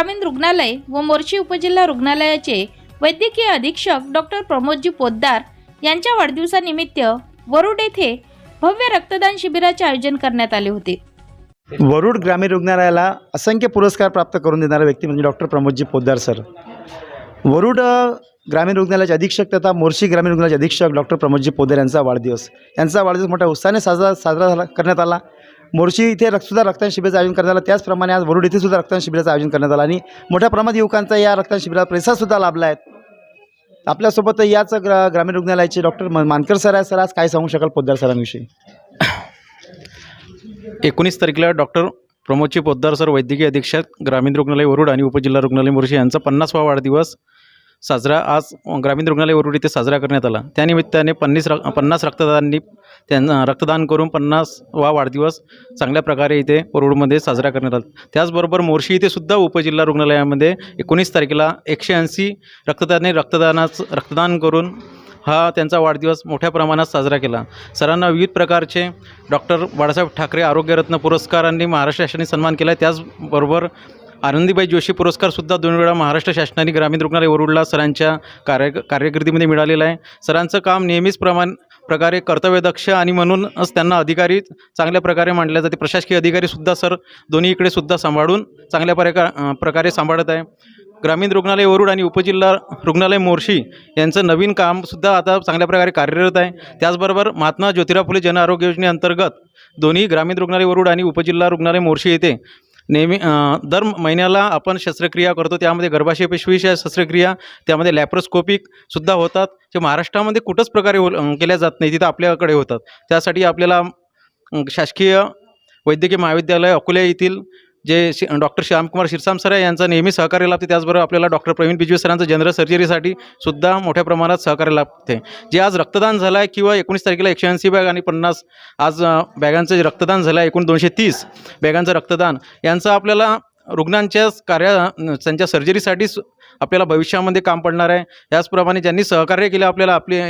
ग्रामीण रुग्णालय व मोर्शी उपजिल्हा रुग्णालयाचे वैद्यकीय अधीक्षक डॉक्टर प्रमोदजी पोद्दार यांच्या वाढदिवसानिमित्त वरुड येथे भव्य रक्तदान शिबिराचे आयोजन करण्यात आले होते. वरुड ग्रामीण रुग्णालयाला असंख्य पुरस्कार प्राप्त करून देणारा व्यक्ती म्हणजे डॉक्टर प्रमोदजी पोद्दार सर. वरुड ग्रामीण रुग्णालयाचे अधीक्षक तथा मोर्शी ग्रामीण रुग्णालयाचे अधीक्षक डॉक्टर प्रमोदजी पोद्दार यांचा वाढदिवस. यांचा वाढदिवस मोठ्या उत्साहाने साजरा साजरा झाला करण्यात आला. मोर्शी इथे रक्तसुद्धा रक्तदान शिबिराचं आयोजन करण्यात आलं. त्याचप्रमाणे आज वरुड इथे सुद्धा रक्तदान शिबिराचं आयोजन करण्यात आलं. आणि मोठ्या प्रमाणात युवकांचा या रक्तदान शिबिरात प्रतिसादसुद्धा लाभला आहे. आपल्यासोबत याच ग्रा ग्रामीण रुग्णालयाचे डॉक्टर मानकर सर आहे सर आज काय सांगू शकाल पोद्दार सरांविषयी? एकोणीस तारखेला डॉक्टर प्रमोदजी पोद्दार सर वैद्यकीय अधीक्षक ग्रामीण रुग्णालय वरुड आणि उपजिल्हा रुग्णालय मोर्शी यांचा पन्नासवा वाढदिवस साजरा आज ग्रामीण रुग्णालय वरुड इथे साजरा करण्यात आला. त्यानिमित्ताने पन्नीस र पन्नास रक्तदारांनी त्यांना रक्तदान करून पन्नास वा वाढदिवस चांगल्या प्रकारे इथे वरुडमध्ये साजरा करण्यात आला. त्याचबरोबर मोर्शी इथे सुद्धा उपजिल्हा रुग्णालयामध्ये एकोणीस तारखेला एकशे ऐंशी रक्तदाने रक्तदानाचं रक्तदान करून हा त्यांचा वाढदिवस मोठ्या प्रमाणात साजरा केला. सरांना विविध प्रकारचे डॉक्टर बाळासाहेब ठाकरे आरोग्यरत्न पुरस्कारांनी महाराष्ट्र शासनाने सन्मान केला. त्याचबरोबर आनंदीबाई जोशी पुरस्कारसुद्धा दोन वेळा महाराष्ट्र शासनाने ग्रामीण रुग्णालय वरुडला सरांच्या कार्य कार्यकिर्दीमध्ये मिळालेलं आहे. सरांचं काम नेहमीच प्रमाण प्रकारे कर्तव्यदक्ष आणि म्हणूनच त्यांना अधिकारी चांगल्या प्रकारे मांडले जाते. प्रशासकीय अधिकारीसुद्धा सर दोन्ही सुद्धा सांभाळून चांगल्या प्रका प्रकारे सांभाळत आहे. ग्रामीण रुग्णालय वरुड आणि उपजिल्हा रुग्णालय मोर्शी यांचं नवीन कामसुद्धा आता चांगल्या प्रकारे कार्यरत आहे. त्याचबरोबर महात्मा ज्योतिराव फुले जन आरोग्य योजनेअंतर्गत दोन्ही ग्रामीण रुग्णालय वरुड आणि उपजिल्हा रुग्णालय मोर्शी येथे नेहमी दर महिन्याला आपण शस्त्रक्रिया करतो. त्यामध्ये गर्भाशय पेशवीच्या शस्त्रक्रिया त्यामध्ये लॅप्रोस्कोपिक सुद्धा होतात. जे महाराष्ट्रामध्ये कुठंच प्रकारे हो केल्या जात नाही तिथं आपल्याकडे होतात. त्यासाठी आपल्याला शासकीय वैद्यकीय महाविद्यालय अकोला येथील जे शि डॉक्टर श्यामकुमार शिरसाम सर आहे यांचा नेहमी सहकार्य लाभते. त्याचबरोबर आपल्याला डॉक्टर प्रवीण बिजवे सरांचं जनरल सर्जरीसाठी सुद्धा मोठ्या प्रमाणात सहकार्य लाभते. जे आज रक्तदान झालं आहे किंवा एकोणीस तारखेला एकशे ऐंशी बॅग आणि पन्नास आज बॅगांचं जे रक्तदान झालं आहे एकूण दोनशे तीस बॅगांचं रक्तदान यांचं आपल्याला रुग्णांच्या कार्या त्यांच्या सर्जरीसाठीच आपल्याला भविष्यामध्ये काम पडणार आहे. त्याचप्रमाणे ज्यांनी सहकार्य केलं आपल्याला आपले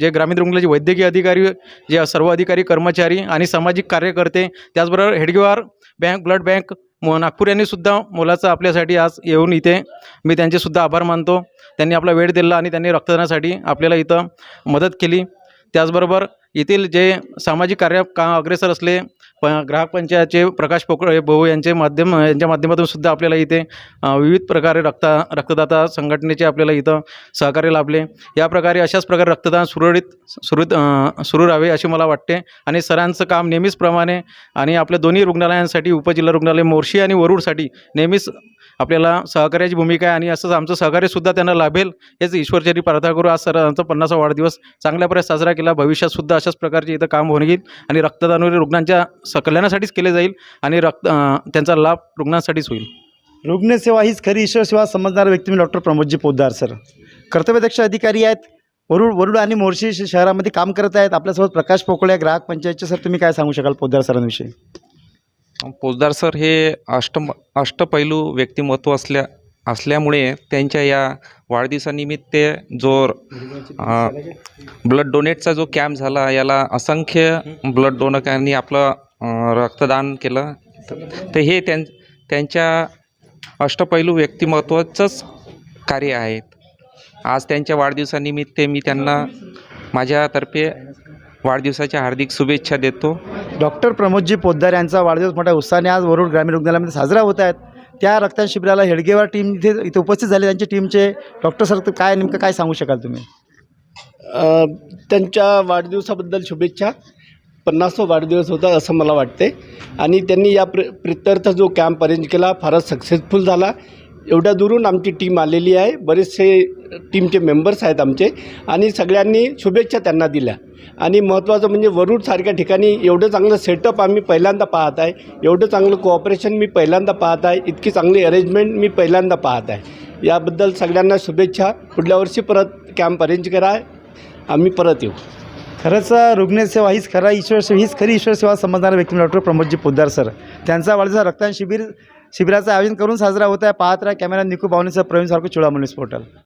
जे ग्रामीण रुग्णालयाचे वैद्यकीय अधिकारी जे सर्व अधिकारी कर्मचारी आणि सामाजिक कार्यकर्ते त्याचबरोबर हेडगेवार बँक ब्लड बँक मो नागपूर यांनीसुद्धा मोलाचं आपल्यासाठी आज येऊन इथे मी त्यांचेसुद्धा आभार मानतो. त्यांनी आपला वेळ दिला आणि त्यांनी रक्तदानासाठी आपल्याला इथं मदत केली. त्याचबरोबर येथील जे सामाजिक कार्य का अग्रेसर असले प ग्राहक पंचायतचे प्रकाश पोकळे भाऊ यांचे माध्यम यांच्या माध्यमातून सुद्धा आपल्याला इथे विविध प्रकारे रक्ता रक्तदाता संघटनेचे आपल्याला इथं सहकार्य लाभले. या प्रकारे अशाच प्रकारे रक्तदान सुरळीत सुरळीत सुरू राहावे असे मला वाटते. आणि सरांचं काम नेहमीच प्रमाणे आणि आपल्या दोन्ही रुग्णालयांसाठी उपजिल्हा रुग्णालय मोर्शी आणि वरुडसाठी नेहमीच आपल्याला सहकार्याची भूमिका आहे आणि असंच आमचं सहकार्यसुद्धा त्यांना लाभेल हेच ईश्वरचरी प्रार्थना करू आज सरांचा पन्नासा वाढदिवस चांगल्या प्रकारे साजरा केला. भविष्यातसुद्धा अशाच प्रकारचे इथं काम होऊन येईल आणि रक्तदान रुग्णांच्या स कल्याणासाठीच केले जाईल आणि रक्त त्यांचा लाभ रुग्णांसाठीच होईल. रुग्णसेवा हीच खरी ईश्वर सेवा समजणारा व्यक्ती मी डॉक्टर प्रमोदजी पोद्दार सर. कर्तव्यदक्ष अधिकारी आहेत वरुड वरुड आणि मोर्शी शहरामध्ये काम करत आहेत. आपल्यासोबत प्रकाश पोकळे ग्राहक पंचायतचे सर तुम्ही काय सांगू शकाल पोद्दार सरांविषयी? पोजदार सर हे अष्टम अष्टपैलू व्यक्तिमत्व असल्या असल्यामुळे त्यांच्या या वाढदिवसानिमित्त जो ब्लड डोनेटचा जो कॅम्प झाला याला असंख्य ब्लड डोनकांनी आपलं रक्तदान केलं. तर हे त्यां त्यांच्या अष्टपैलू व्यक्तिमत्वाचंच कार्य आहेत आज त्यांच्या वाढदिवसानिमित्त मी त्यांना माझ्यातर्फे वाढदिवसाच्या हार्दिक शुभेच्छा देतो. डॉक्टर प्रमोदजी पोद्दार यांचा वाढदिवस मोठ्या उत्साहाने आज वरुड ग्रामीण रुग्णालयामध्ये साजरा होत आहेत. त्या रक्तदान शिबिराला हेडगेवार टीम इथे इथे उपस्थित झाले. त्यांच्या टीमचे डॉक्टर सर तर काय नेमकं काय सांगू शकाल तुम्ही? त्यांच्या वाढदिवसाबद्दल शुभेच्छा. पन्नासवा वाढदिवस होता असं मला वाटते आणि त्यांनी या प्र प्रित्यर्थ जो कॅम्प अरेंज केला फारच सक्सेसफुल झाला. एवढ्या दुरून आमची टीम आलेली आहे. बरेचसे टीमचे मेंबर्स आहेत आमचे आणि सगळ्यांनी शुभेच्छा त्यांना दिल्या. आणि महत्त्वाचं म्हणजे वरुडसारख्या ठिकाणी एवढं चांगलं सेटअप आम्ही पहिल्यांदा पाहत आहे. एवढं चांगलं कोऑपरेशन मी पहिल्यांदा पाहत आहे. इतकी चांगली अरेंजमेंट मी पहिल्यांदा पाहत आहे. याबद्दल सगळ्यांना शुभेच्छा. पुढल्या वर्षी परत कॅम्प अरेंज करा. आम्ही परत येऊ. खरंच रुग्णसेवा हीच खरा ईश्वर हीच खरी ईश्वर सेवा समजणारा व्यक्ती म्हणजे डॉक्टर प्रमोदजी पोद्दार सर. त्यांचा वाढीचा रक्तदान शिबिर शिबिराचं आयोजन करून साजरा होत आहे. पाहत राहा कॅमेरा निकू बावणीसह प्रवीण सारखं चुळामणी पोर्टल.